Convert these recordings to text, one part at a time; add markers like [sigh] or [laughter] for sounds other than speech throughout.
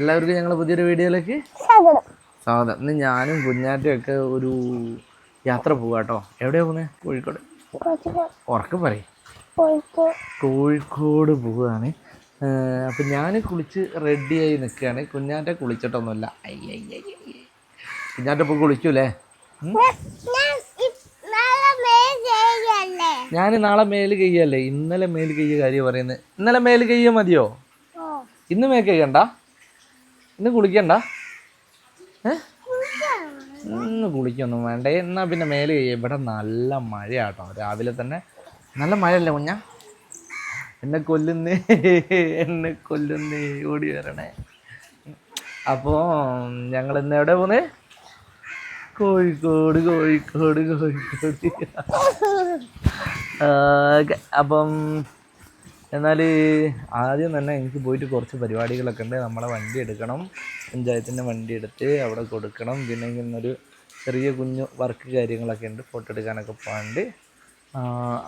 എല്ലാവർക്കും ഞങ്ങൾ പുതിയൊരു വീഡിയോയിലേക്ക് സ്വാഗതം. ഇന്ന് ഞാനും കുഞ്ഞാറ്റും ഒക്കെ ഒരു യാത്ര പോവാ കേട്ടോ. എവിടെയാ പോകുന്നത് കോഴിക്കോട്. ഉറക്കം പറയും. കോഴിക്കോട്. പോവുകയാണ് അപ്പം ഞാൻ കുളിച്ച് റെഡിയായി നിൽക്കുകയാണ് കുഞ്ഞാറ്റ കുളിച്ചിട്ടൊന്നുമില്ല. കുഞ്ഞാറ്റ ഇപ്പോൾ കുളിക്കൂലേ? ഞാൻ നാളെ മേൽ കയ്യല്ലേ ഇന്നലെ മേൽ കയ്യ കാര്യം പറയുന്നത്. ഇന്നലെ മേൽ കയ്യ മതിയോ? ഇന്ന് മേൽ കയ്യണ്ട ഇന്ന് കുളിക്കണ്ട? ഇന്ന് കുളിക്കൊന്നും വേണ്ട. എന്നാ പിന്നെ മേലെ ഇവിടെ നല്ല മഴയാട്ടോ. രാവിലെ തന്നെ നല്ല മഴയല്ലേ കുഞ്ഞ? എന്നെ കൊല്ലുന്നേ എന്നെ കൊല്ലുന്നേ. ഓടി വരണേ. അപ്പോൾ ഞങ്ങൾ ഇന്ന് എവിടെ പോന്നേ? കോഴിക്കോട് കോഴിക്കോട് കോഴിക്കോട്. അപ്പം എന്നാൽ ആദ്യം തന്നെ എനിക്ക് പോയിട്ട് കുറച്ച് പരിപാടികളൊക്കെ ഉണ്ട്. നമ്മളെ വണ്ടി എടുക്കണം. പഞ്ചായത്തിന്റെ വണ്ടി എടുത്ത് അവിടെ കൊടുക്കണം. പിന്നെ ഇന്നൊരു ചെറിയ കുഞ്ഞു വർക്ക് കാര്യങ്ങളൊക്കെ ഉണ്ട്. ഫോട്ടോ എടുക്കാനൊക്കെ പോകാണ്ട്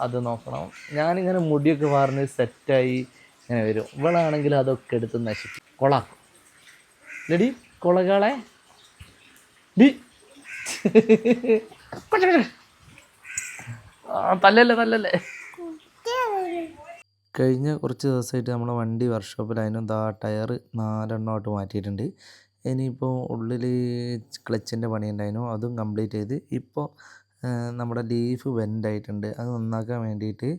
അത് നോക്കണം. ഞാനിങ്ങനെ മുടിയൊക്കെ വാർന്ന് സെറ്റായി ഇങ്ങനെ വരും. ഇവളാണെങ്കിൽ അതൊക്കെ എടുത്ത് നശിക്കും കൊളാക്കും. ലഡി കൊളകളെ. ഡി. തല്ലല്ലേ തല്ലല്ലേ. കഴിഞ്ഞ കുറച്ച് ദിവസമായിട്ട് നമ്മുടെ വണ്ടി വർക്ക്ഷോപ്പിൽ ആയിരുന്നു ദാ ടയർ നാലെണ്ണമായിട്ട് മാറ്റിയിട്ടുണ്ട്. ഇനിയിപ്പോൾ ഉള്ളിൽ ക്ലച്ചിന്റെ പണി ഉണ്ടായിരുന്നു. അതും കംപ്ലീറ്റ് ചെയ്ത് ഇപ്പോൾ നമ്മുടെ ലീഫ് ബെൻഡായിട്ടുണ്ട്. അത് നന്നാക്കാൻ വേണ്ടിയിട്ട്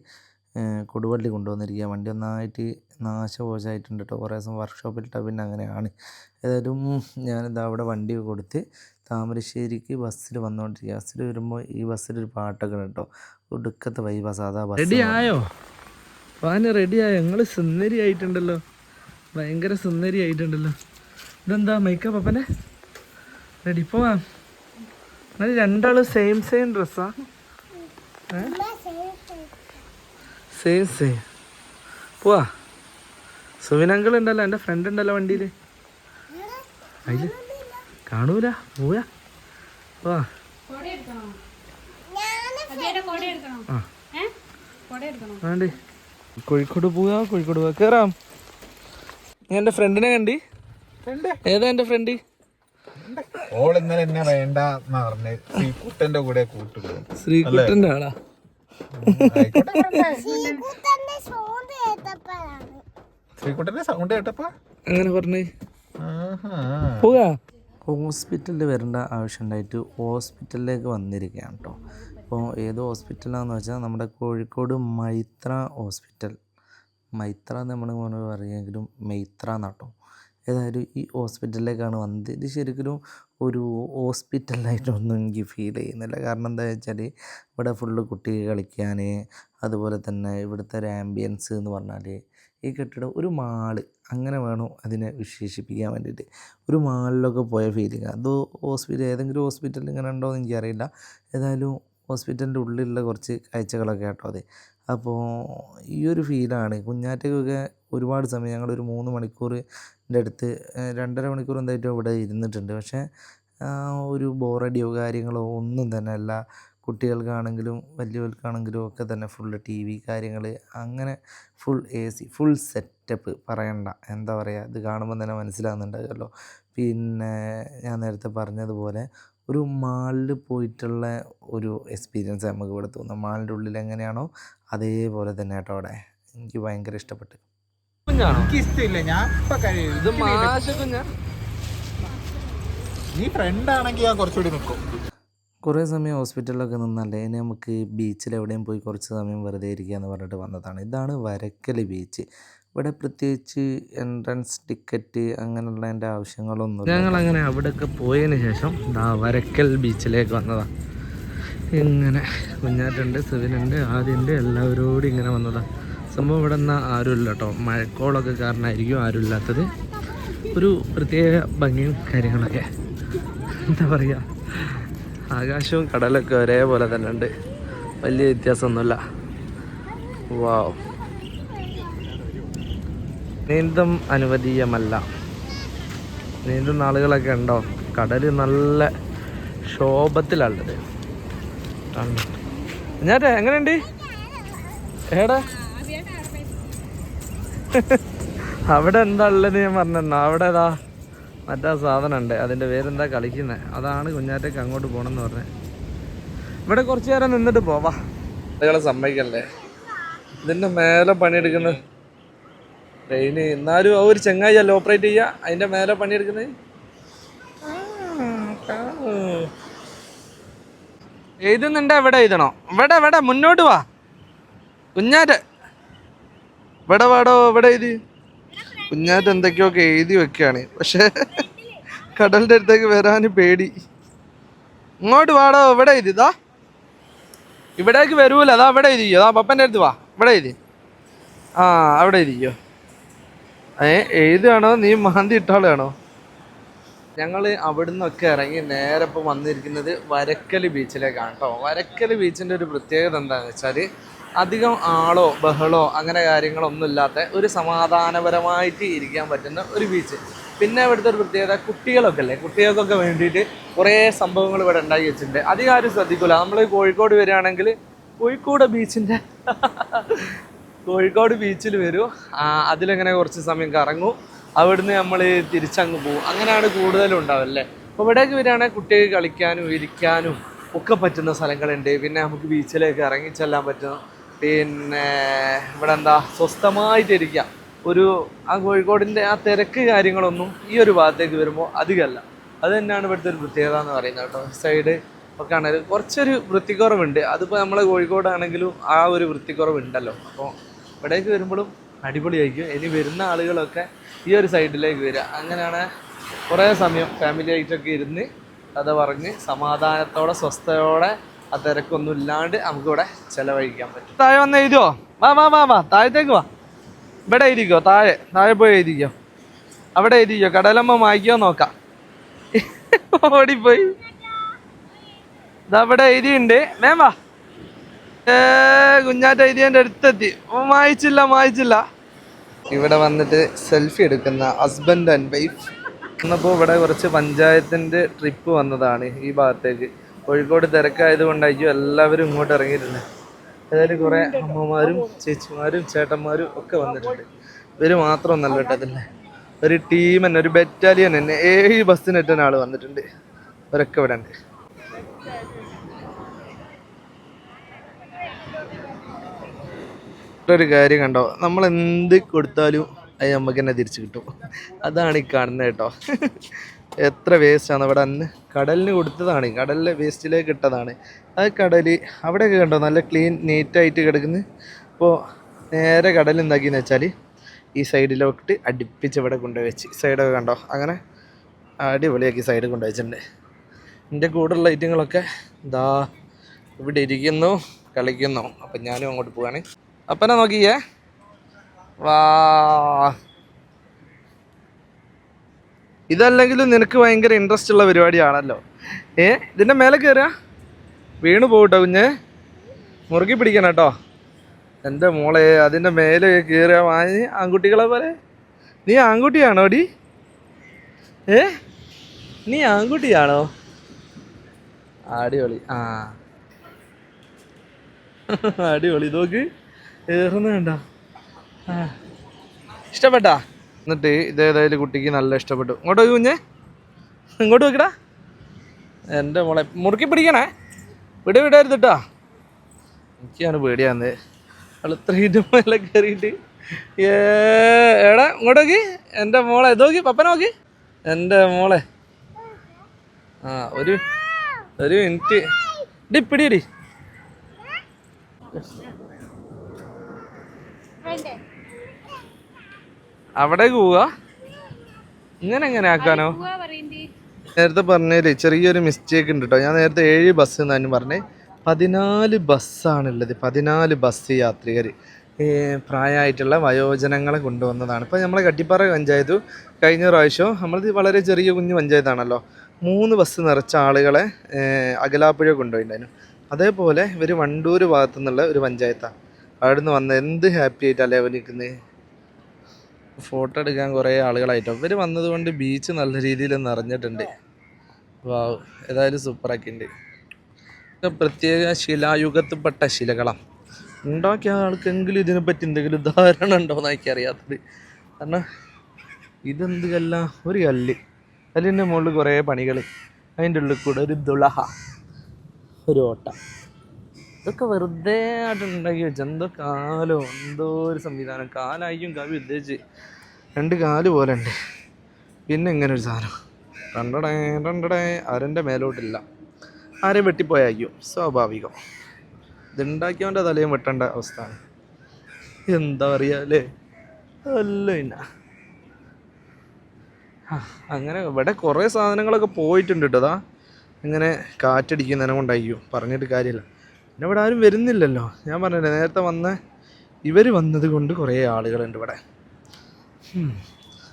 കൊടുവള്ളി കൊണ്ടുവന്നിരിക്കുക വണ്ടി ഒന്നായിട്ട് നാശകോശമായിട്ടുണ്ട് കേട്ടോ. കുറേ ദിവസം വർക്ക്ഷോപ്പിലിട്ട പിന്നെ അങ്ങനെയാണ്. ഏതായാലും ഞാനിതാ അവിടെ വണ്ടി കൊടുത്ത് താമരശ്ശേരിക്ക് ബസ്സിൽ വന്നുകൊണ്ടിരിക്കുക ബസ്സിൽ വരുമ്പോൾ ഈ ബസ്സിലൊരു പാട്ടൊക്കെ കേട്ടോ. ഒടുക്കത്തെ വൈബ സാധാ ബസ് റെഡി ആയോ? വാന് റെഡി ഞങ്ങൾ സുന്ദരി ആയിട്ടുണ്ടല്ലോ. ഭയങ്കര സുന്ദരി ആയിട്ടുണ്ടല്ലോ. ഇതെന്താ മേക്കപ്പ് അപ്പനെ? റെഡി പോവാം. എന്നാലും രണ്ടാളും സെയിം സെയിം ഡ്രസ്സാ സെയിം സെയിം പോവാ. സുവിനങ്കിൾ ഉണ്ടല്ലോ എന്റെ ഫ്രണ്ട് ഉണ്ടല്ലോ വണ്ടിയിൽ അതിൽ കാണൂല പോവാ. പോവാ. ആ. വേണ്ടേ? കോഴിക്കോട് പോവാ കോഴിക്കോട് പോവാ. കേറാം. നീ എന്റെ ഫ്രണ്ടിനെ കണ്ടി? ഏതാ എന്റെ ഫ്രണ്ട്? ഓൾ ഇന്നലെ എന്നെ വേണ്ട എന്നാ പറഞ്ഞത് ശ്രീകുട്ടന്റെ കൂടെ കൂട്ടു ശ്രീകുട്ടന്റെ ആളാ. ശ്രീകുട്ടന്റെ സൗണ്ട് കേട്ടപ്പോ? അങ്ങനെ പറഞ്ഞേ? ആഹാ. പോവാ ഹോസ്പിറ്റലിൽ വരേണ്ട ആവശ്യമുണ്ടായിട്ട് ഹോസ്പിറ്റലിലേക്ക് വന്നിരിക്കുകയാണ് കേട്ടോ. അപ്പോൾ ഏത് ഹോസ്പിറ്റലാണെന്ന് വെച്ചാൽ നമ്മുടെ കോഴിക്കോട് മൈത്ര ഹോസ്പിറ്റൽ. മൈത്ര എന്ന് നമ്മൾ പറയുമെങ്കിലും മൈത്ര എന്നാട്ടോ ഏതായാലും ഈ ഹോസ്പിറ്റലിലേക്കാണ് വന്നത്. ഇത് ശരിക്കും ഒരു ഹോസ്പിറ്റലായിട്ടൊന്നും എനിക്ക് ഫീൽ ചെയ്യുന്നില്ല. കാരണം എന്താ വെച്ചാൽ ഇവിടെ ഫുള്ള് കുട്ടികൾ കളിക്കാൻ അതുപോലെ തന്നെ ഇവിടുത്തെ ഒരു ആംബിയൻസ് എന്ന് പറഞ്ഞാൽ ഈ കെട്ടിടം ഒരു മാൾ. അങ്ങനെ വേണം അതിനെ വിശേഷിപ്പിക്കാൻ വേണ്ടിയിട്ട്. ഒരു മാളിലൊക്കെ പോയ ഫീലിംഗ് അത് ഹോസ്പിറ്റൽ ഏതെങ്കിലും ഹോസ്പിറ്റലിൽ ഇങ്ങനെ ഉണ്ടോ എന്ന് എനിക്കറിയില്ല. ഏതായാലും ഹോസ്പിറ്റലിന്റെ ഉള്ളിലുള്ള കുറച്ച് കാഴ്ചകളൊക്കെ കേട്ടോ അത്. അപ്പോൾ ഈ ഒരു ഫീലാണ് കുഞ്ഞാറ്റയ്ക്കൊക്കെ ഒരുപാട് സമയം ഞങ്ങളൊരു മൂന്ന് മണിക്കൂറിന്റെ അടുത്ത് രണ്ടര മണിക്കൂർ എന്തായിട്ടും ഇവിടെ ഇരുന്നിട്ടുണ്ട്. പക്ഷേ ഒരു ബോറടിയോ കാര്യങ്ങളോ ഒന്നും തന്നെ അല്ല. കുട്ടികൾക്കാണെങ്കിലും വലിയവർക്കാണെങ്കിലും ഒക്കെ തന്നെ ഫുൾ ടി വി കാര്യങ്ങൾ അങ്ങനെ full A C full setup പറയണ്ട. എന്താ പറയുക ഇത് കാണുമ്പോൾ തന്നെ മനസ്സിലാകുന്നുണ്ടാകുമല്ലോ പിന്നെ ഞാൻ നേരത്തെ പറഞ്ഞതുപോലെ ഒരു മാളിൽ പോയിട്ടുള്ള ഒരു എക്സ്പീരിയൻസ് നമുക്ക് ഇവിടെ തോന്നും. മാളിന്റെ ഉള്ളിൽ എങ്ങനെയാണോ അതേപോലെ തന്നെ കേട്ടോ അവിടെ. എനിക്ക് ഭയങ്കര ഇഷ്ടപ്പെട്ടു. കുഞ്ഞാണോ? ഇഷ്ടമില്ല ഞാൻ ഇപ്പൊ കഴിയും ഇത് മാഷ നീ ഫ്രണ്ട് ആണെങ്കിൽ ഞാൻ കുറച്ചുകൂടി നിൽക്കും. കുറേ സമയം ഹോസ്പിറ്റലിലൊക്കെ നിന്നല്ലേ? ഇനി നമുക്ക് ബീച്ചിൽ എവിടെയും പോയി കുറച്ച് സമയം വെറുതെ ഇരിക്കുക എന്ന് പറഞ്ഞിട്ട് വന്നതാണ്. ഇതാണ് വരക്കൽ ബീച്ച് ഇവിടെ പ്രത്യേകിച്ച് എൻട്രൻസ് ടിക്കറ്റ് അങ്ങനെയുള്ള എന്റെ ആവശ്യങ്ങളൊന്നും ഞങ്ങൾ അങ്ങനെ അവിടെയൊക്കെ പോയതിന് ശേഷം ദാ വരക്കൽ ബീച്ചിലേക്ക് വന്നതാണ് ഇങ്ങനെ കുഞ്ഞാറ്റുണ്ട് സുവിനുണ്ട് ആദ്യമുണ്ട് എല്ലാവരോടും ഇങ്ങനെ വന്നതാണ് സംഭവം ഇവിടെ നിന്നാൽ ആരുമില്ല കേട്ടോ. മഴക്കോളൊക്കെ കാരണമായിരിക്കും ആരും ഇല്ലാത്തത് ഒരു പ്രത്യേക ഭംഗിയും കാര്യങ്ങളൊക്കെ. എന്താ പറയുക ആകാശവും കടലൊക്കെ ഒരേപോലെ തന്നെ ഉണ്ട്. വലിയ വ്യത്യാസമൊന്നുമില്ല. വാവ് നീന്തം അനുവദീയമല്ല. നീന്തുന്ന ആളുകളൊക്കെ ഉണ്ടോ? കടൽ നല്ല ശോഭത്തിലുള്ളത് ഞാൻ എങ്ങനെയുണ്ട്? ഏടാ അവിടെ എന്താ ഉള്ളത് ഞാൻ പറഞ്ഞെന്നാ. അവിടെ ഏതാ? മറ്റാ സാധനം ഉണ്ട് അതിന്റെ പേരെന്താ? കളിക്കുന്നത് അതാണ് കുഞ്ഞാറ്റയ്ക്ക് അങ്ങോട്ട് പോകണമെന്ന് പറഞ്ഞത് ഇവിടെ കുറച്ച് നേരം നിന്നിട്ട് പോവാ. ആളുകളെ സമ്മതിക്കല്ലേ? ഇതിന്റെ മേലെ പണിയെടുക്കുന്നത് ട്രെയിന് എന്നാലും ആ ഒരു ചങ്ങായി അല്ല ഓപ്പറേറ്റ് ചെയ്യുക അതിന്റെ മേലെ പണിയെടുക്കുന്നത്? എഴുതുന്നുണ്ട് ഇവിടെ എഴുതണോ? ഇവിടെ ഇവിടെ മുന്നോട്ട് വാ. കുഞ്ഞാറ്റ്. ഇവിടെ വാടോ ഇവിടെ എഴുതി. കുഞ്ഞാറ്റ് എന്തൊക്കെയൊക്കെ എഴുതി വെക്കുകയാണ്. പക്ഷേ കടലിന്റെ അടുത്തേക്ക് വരാൻ പേടി. ഇങ്ങോട്ട് വാടോ ഇവിടെ എഴുതി. ഇതാ ഇവിടേക്ക് വരൂല. അതാ ഇവിടെ എഴുതിയോ അതാ പപ്പന്റെ അടുത്ത് വാ. ഇവിടെ എഴുതി. ആ അവിടെ എഴുതിയോ ഏ എഴുതുകയാണോ? നീ മാന്തി ഇട്ടാളാണോ ഞങ്ങൾ അവിടുന്നൊക്കെ ഇറങ്ങി നേരെ ഇപ്പോൾ വന്നിരിക്കുന്നത് വരക്കൽ ബീച്ചിലേക്കാണ് കേട്ടോ വരക്കൽ ബീച്ചിന്റെ ഒരു പ്രത്യേകത എന്താണെന്ന് വെച്ചാൽ അധികം ആളോ ബഹളോ അങ്ങനെ കാര്യങ്ങളൊന്നും ഇല്ലാത്ത ഒരു സമാധാനപരമായിട്ട് ഇരിക്കാൻ പറ്റുന്ന ഒരു ബീച്ച്. പിന്നെ ഇവിടുത്തെ ഒരു പ്രത്യേകത കുട്ടികളൊക്കെ അല്ലേ? കുട്ടികൾക്കൊക്കെ വേണ്ടിയിട്ട് കുറേ സംഭവങ്ങൾ ഇവിടെ ഉണ്ടാക്കി വെച്ചിട്ടുണ്ട്. അധികം ആരും ശ്രദ്ധിക്കില്ല നമ്മൾ കോഴിക്കോട് വരികയാണെങ്കിൽ കോഴിക്കോട് ബീച്ചിന്റെ കോഴിക്കോട് ബീച്ചിൽ വരൂ. അതിലങ്ങനെ കുറച്ച് സമയം കറങ്ങും. അവിടുന്ന് നമ്മൾ തിരിച്ചങ്ങ് പോകും അങ്ങനെയാണ് കൂടുതലും ഉണ്ടാവല്ലേ അപ്പോൾ ഇവിടേക്ക് വരികയാണെങ്കിൽ കുട്ടികൾക്ക് കളിക്കാനും ഇരിക്കാനും ഒക്കെ പറ്റുന്ന സ്ഥലങ്ങളുണ്ട്. പിന്നെ നമുക്ക് ബീച്ചിലേക്ക് ഇറങ്ങി ചെല്ലാൻ പറ്റും. പിന്നെ ഇവിടെ എന്താ സ്വസ്ഥമായിട്ടിരിക്കാം ഒരു ആ കോഴിക്കോടിന്റെ ആ തിരക്ക് കാര്യങ്ങളൊന്നും ഈ ഒരു ഭാഗത്തേക്ക് വരുമ്പോൾ അധികമല്ല. അത് തന്നെയാണ് ഇവിടുത്തെ ഒരു പ്രത്യേകത എന്ന് പറയുന്നത് കേട്ടോ. സൈഡ് ഒക്കെ ആണെങ്കിലും കുറച്ചൊരു വൃത്തിക്കുറവുണ്ട്. അതിപ്പോൾ നമ്മളെ കോഴിക്കോടാണെങ്കിലും ആ ഒരു വൃത്തിക്കുറവുണ്ടല്ലോ. അപ്പോൾ ഇവിടേക്ക് വരുമ്പോഴും അടിപൊളിയായിരിക്കും. ഇനി വരുന്ന ആളുകളൊക്കെ ഈ ഒരു സൈഡിലേക്ക് വരിക. അങ്ങനെയാണ് കുറേ സമയം ഫാമിലി ആയിട്ടൊക്കെ ഇരുന്ന് കഥ പറഞ്ഞ് സമാധാനത്തോടെ സ്വസ്ഥയോടെ ആ തിരക്കൊന്നും ഇല്ലാണ്ട് നമുക്കിവിടെ ചിലവഴിക്കാൻ പറ്റും. താഴെ വന്ന് എഴുതുമോ വാ വാ വാ വാ താഴത്തേക്ക് വാ. ഇവിടെ എഴുതിക്കോ താഴെ താഴെ പോയി എഴുതിക്കോ. അവിടെ എഴുതിക്കോ കടലമ്മ വായിക്കോ നോക്കാം. [laughs] ഓടിപ്പോയി. ഇതവിടെ എഴുതിയുണ്ട് മേം വാ. ഏ കുഞ്ഞാറ്റ എഴുതിയന്റെ അടുത്തെത്തി. മായിച്ചില്ല മായിച്ചില്ല. ഇവിടെ വന്നിട്ട് സെൽഫി എടുക്കുന്ന ഹസ്ബൻഡ് ആൻഡ് വൈഫ് ഇന്നിപ്പോൾ ഇവിടെ കുറച്ച് പഞ്ചായത്തിന്റെ ട്രിപ്പ് വന്നതാണ് ഈ ഭാഗത്തേക്ക്. കോഴിക്കോട് തിരക്കായത് കൊണ്ടായിരിക്കും എല്ലാവരും ഇങ്ങോട്ട് ഇറങ്ങിയിട്ടുണ്ട്. ഏതായാലും കുറേ അമ്മമാരും ചേച്ചിമാരും ചേട്ടന്മാരും ഒക്കെ വന്നിട്ടുണ്ട്. ഇവർ മാത്രമൊന്നല്ല കേട്ടോ അതല്ലേ ഒരു ടീം തന്നെ ഒരു ബറ്റാലിയൻ തന്നെ. ഏഴ് ബസ്സിന് എത്തുന്ന ആൾ വന്നിട്ടുണ്ട്. അവരൊക്കെ ഇവിടെ ഉണ്ട് ഒരു കാര്യം കണ്ടോ? നമ്മൾ എന്ത് കൊടുത്താലും അത് നമുക്ക് തന്നെ തിരിച്ചു കിട്ടും. അതാണ് ഈ കാണുന്നത് കേട്ടോ. എത്ര വേസ്റ്റാണ് അവിടെ അന്ന്. കടലിന് കൊടുത്തതാണ്. കടലിലെ വേസ്റ്റിലേക്ക് ഇട്ടതാണ്. അത് കടൽ അവിടെയൊക്കെ കണ്ടോ? നല്ല ക്ലീൻ നീറ്റായിട്ട് കിടക്കുന്നു. അപ്പോൾ നേരെ കടൽ എന്താക്കിയെന്ന് വെച്ചാൽ ഈ സൈഡിലോട്ട് അടുപ്പിച്ച് ഇവിടെ കൊണ്ടുവച്ച്. സൈഡൊക്കെ കണ്ടോ? അങ്ങനെ അടിപൊളിയാക്കി സൈഡ് കൊണ്ടുവച്ചിട്ടുണ്ട്. എന്റെ കൂടെയുള്ള ഐറ്റങ്ങളൊക്കെ ഇതാ ഇവിടെ ഇരിക്കുന്നു കളിക്കുന്നു. അപ്പം ഞാനും അങ്ങോട്ട് പോവാണ്. അപ്പനെ നോക്കിയേ. വാ. ഇതല്ലെങ്കിലും നിനക്ക് ഭയങ്കര ഇൻട്രസ്റ്റ് ഉള്ള പരിപാടിയാണല്ലോ. ഏ ഇതിന്റെ മേലെ കയറുക വീണ് പോകട്ടോ കുഞ്ഞ്. മുറുകി പിടിക്കണം കേട്ടോ. എന്റെ മോളെ അതിന്റെ മേലെ കയറുക വാങ്ങി ആൺകുട്ടികളെ പോലെ. നീ ആൺകുട്ടിയാണോ ഡി? ഏ നീ ആൺകുട്ടിയാണോ? അടിപൊളി. ആ. അടിപൊളി നോക്ക് ഏറുന്ന കണ്ട? ഇഷ്ടപ്പെട്ടാ? എന്നിട്ട് ഇതേതായാലും കുട്ടിക്ക് നല്ല ഇഷ്ടപ്പെട്ടു. ഇങ്ങോട്ട് നോക്കി കുഞ്ഞേ. ഇങ്ങോട്ട് നോക്കിടാ. എന്റെ മോളെ മുറുക്കി പിടിക്കണേ. വിട വിടരുതിട്ടാ എനിക്കാണ് പേടിയാന്ന് ഇത്രയും മേലെ കയറിയിട്ട് ഏടാ ഇങ്ങോട്ട് നോക്കി. എന്റെ മോളെ നോക്കി പപ്പ നോക്കി. എന്റെ മോളെ. ആ ഒരു ഒരു മിനിറ്റ്. ഇടി പിടിയിടി അവിടേക്ക് പോവുക ഇങ്ങനെ എങ്ങനെ ആക്കാനോ? നേരത്തെ പറഞ്ഞതിൽ ചെറിയൊരു മിസ്റ്റേക്ക് ഉണ്ട് കേട്ടോ ഞാൻ നേരത്തെ ഏഴ് ബസ് എന്നാണ് പറഞ്ഞേ. പതിനാല് ബസ്സാണുള്ളത് പതിനാല് ബസ് യാത്രികർ പ്രായമായിട്ടുള്ള വയോജനങ്ങളെ കൊണ്ടുവന്നതാണ്. ഇപ്പോൾ നമ്മളെ കട്ടിപ്പാറ പഞ്ചായത്ത് കഴിഞ്ഞ പ്രാവശ്യം നമ്മളത് വളരെ ചെറിയ കുഞ്ഞു പഞ്ചായത്താണല്ലോ. മൂന്ന് ബസ് നിറച്ച ആളുകളെ അകലാപ്പുഴ കൊണ്ടുപോയിട്ടുണ്ടായിരുന്നു. അതേപോലെ ഇവർ വണ്ടൂർ ഭാഗത്തു നിന്നുള്ള ഒരു പഞ്ചായത്താണ് അവിടുന്ന് വന്ന് എന്ത് ഹാപ്പി ആയിട്ടല്ലേ അവർ നിൽക്കുന്നത് ഫോട്ടോ എടുക്കാൻ കുറേ ആളുകളായിട്ടോ. ഇവർ വന്നതുകൊണ്ട് ബീച്ച് നല്ല രീതിയിൽ നിറഞ്ഞിട്ടുണ്ട്. വാ ഏതായാലും സൂപ്പറാക്കിയിട്ടുണ്ട് ഇത് പ്രത്യേക ശിലായുഗത്തിൽപ്പെട്ട ശിലകളാണ് ഉണ്ടാക്കിയ ആൾക്കെങ്കിലും ഇതിനെപ്പറ്റി എന്തെങ്കിലും ധാരണ ഉണ്ടോ എന്ന് എനിക്കറിയാത്തത്. കാരണം ഇതെന്ത് കല്ല? ഒരു കല്ല്. കല്ലിന്റെ മുകളിൽ കുറേ പണികൾ അതിന്റെ ഉള്ളിൽ കൂടെ ഒരു ദുളഹ. ഒരു ഓട്ട. ഇതൊക്കെ വെറുതെ ആയിട്ട് ഉണ്ടാക്കി വെച്ചു എന്തോ കാലോ? എന്തോ ഒരു സംവിധാനം. കാലായിരിക്കും കവി ഉദ്ദേശിച്ച് രണ്ട് കാൽ പോലെ ഉണ്ട്. പിന്നെ ഇങ്ങനെ ഒരു സാധനം. രണ്ടടേ രണ്ടടേ അരന്റെ മേലോട്ടില്ല. ആരെയും വെട്ടിപ്പോയായിരിക്കും സ്വാഭാവികം. ഇതുണ്ടാക്കിയവന്റെ തലയും വെട്ടേണ്ട അവസ്ഥയാണ് എന്താ പറയുക അല്ലേ? പിന്നെ അങ്ങനെ ഇവിടെ കുറേ സാധനങ്ങളൊക്കെ പോയിട്ടുണ്ട് കേട്ടോ അതാ ഇങ്ങനെ കാറ്റടിക്കുന്നതിനെ കൊണ്ടായിരിക്കും പറഞ്ഞിട്ട് കാര്യമില്ല. പിന്നെ ഇവിടെ ആരും വരുന്നില്ലല്ലോ. ഞാൻ പറഞ്ഞില്ലേ നേരത്തെ വന്ന ഇവർ വന്നത് കൊണ്ട് കുറേ ആളുകളുണ്ട് ഇവിടെ.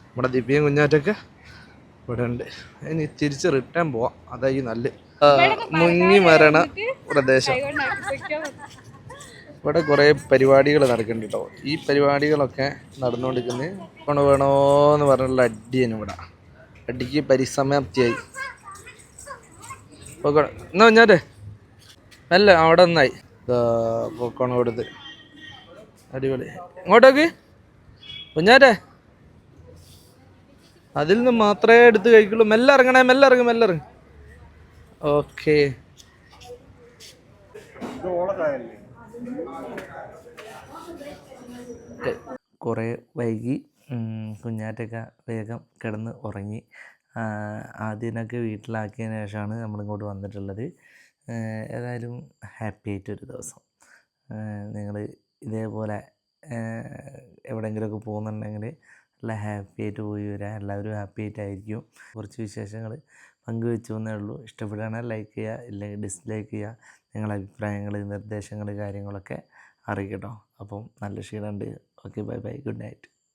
നമ്മുടെ ദിവ്യം കുഞ്ഞാറ്റൊക്കെ ഇവിടെ ഉണ്ട്. ഇനി തിരിച്ച് റിട്ടേൺ പോവാം. അതായി നല്ല മുങ്ങി മരണ പ്രദേശം. ഇവിടെ കുറേ പരിപാടികൾ നടക്കുന്നുണ്ട് കേട്ടോ. ഈ പരിപാടികളൊക്കെ നടന്നുകൊണ്ടിരിക്കുന്നത് വേണോ വേണോന്ന് പറഞ്ഞുള്ള അടിയാണ് ഇവിടെ. അടിക്ക് പരിസമാപ്തിയായി. ഓക്കെ എന്നാ കുഞ്ഞാറ്റേ? അല്ല അവിടെ നന്നായി. പോക്കോണം കൊടുത്ത് അടിപൊളി. ഇങ്ങോട്ടേക്ക്. കുഞ്ഞാറ്റേ. അതിൽ നിന്ന് മാത്രമേ എടുത്ത് കഴിക്കുള്ളൂ. മെല്ലെ ഇറങ്ങണേ മെല്ലെ ഇറങ്ങും മെല്ലെ ഇറങ്ങും. ഓക്കെ. കുറേ വൈകി കുഞ്ഞാറ്റൊക്കെ വേഗം കിടന്ന് ഉറങ്ങി. ആദ്യമൊക്കെ വീട്ടിലാക്കിയതിന് ശേഷമാണ് നമ്മളിങ്ങോട്ട് വന്നിട്ടുള്ളത്. ഏതായാലും ഹാപ്പി ആയിട്ടൊരു ദിവസം. നിങ്ങൾ ഇതേപോലെ എവിടെയെങ്കിലുമൊക്കെ പോകുന്നുണ്ടെങ്കിൽ നല്ല ഹാപ്പി ആയിട്ട് പോയി വരാം. എല്ലാവരും ഹാപ്പി ആയിട്ടായിരിക്കും. കുറച്ച് വിശേഷങ്ങൾ പങ്കുവെച്ചു എന്നേ ഉള്ളൂ. ഇഷ്ടപ്പെടുകയാണെങ്കിൽ ലൈക്ക് ചെയ്യുക ഇല്ലെങ്കിൽ ഡിസ്ലൈക്ക് ചെയ്യുക. നിങ്ങളുടെ അഭിപ്രായങ്ങൾ നിർദ്ദേശങ്ങൾ കാര്യങ്ങളൊക്കെ അറിയിക്കട്ടോ. അപ്പം നല്ല ക്ഷീണമുണ്ട്. Okay bye bye good night